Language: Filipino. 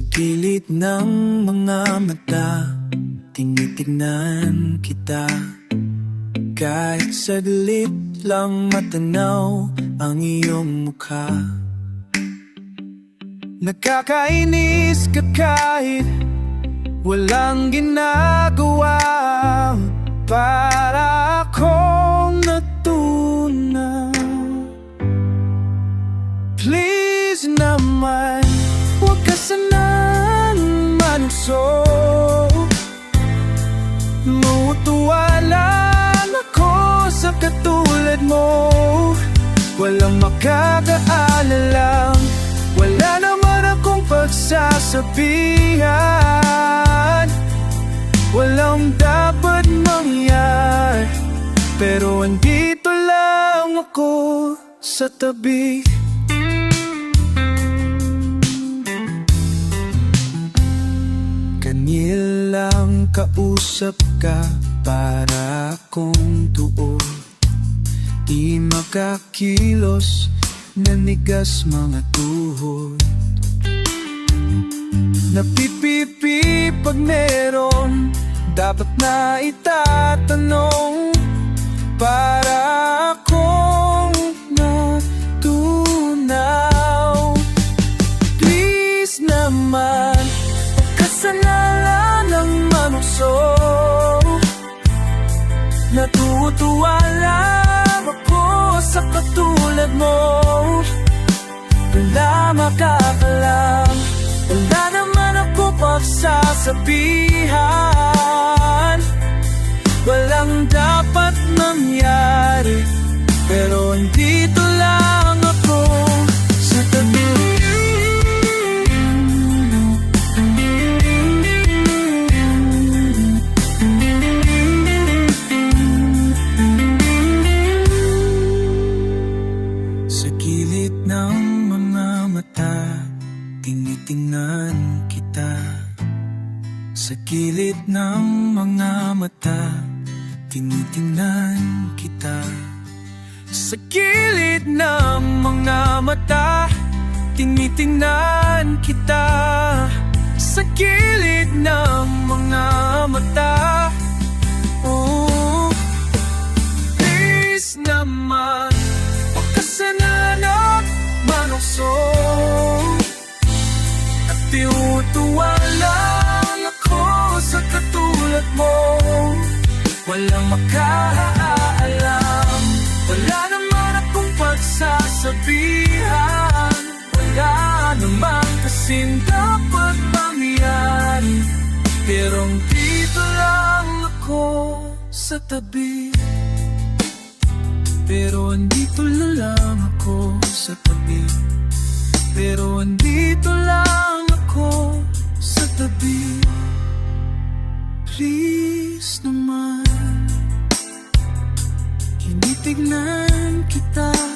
gilid ng mga mata Tinitignan kita. Kahit saglit lang matanaw ang iyong mukha. Nakakainis ka kahit walang ginagawa Para manukso Lutuwa lang ako sa katulad mo. Walang makakaalam Wala naman akong pagsasabihan. Walang dapat mangyari Pero andito lang ako sa tabi Kanilang kausap ka para akong tuon. Di makakilos, nanigas mga tuhod. Napipipi pag meron Dapat na itatanong. Para akong natunaw. Please naman Kasalanan manukso Natutuwa lang ako sa katulad mo. Wala makakalam. Wala naman ako pagsasabihan Walang dapat mangyari Pero andito lang Tinitingnan kita Sa gilid ng mga mata. Tinitingnan kita Sa gilid ng mga mata. Tinitingnan kita Sa gilid ng mga mata tinutuwa lang ako sa katulad mo. Walang makakaalam. Wala naman akong pagsasabihan. Wala naman kasing dapat mangyari. Pero dito lang ako sa tabi. Pero andito lang ako sa tabi. Pero andito the gabi Please naman Tinitignan kita.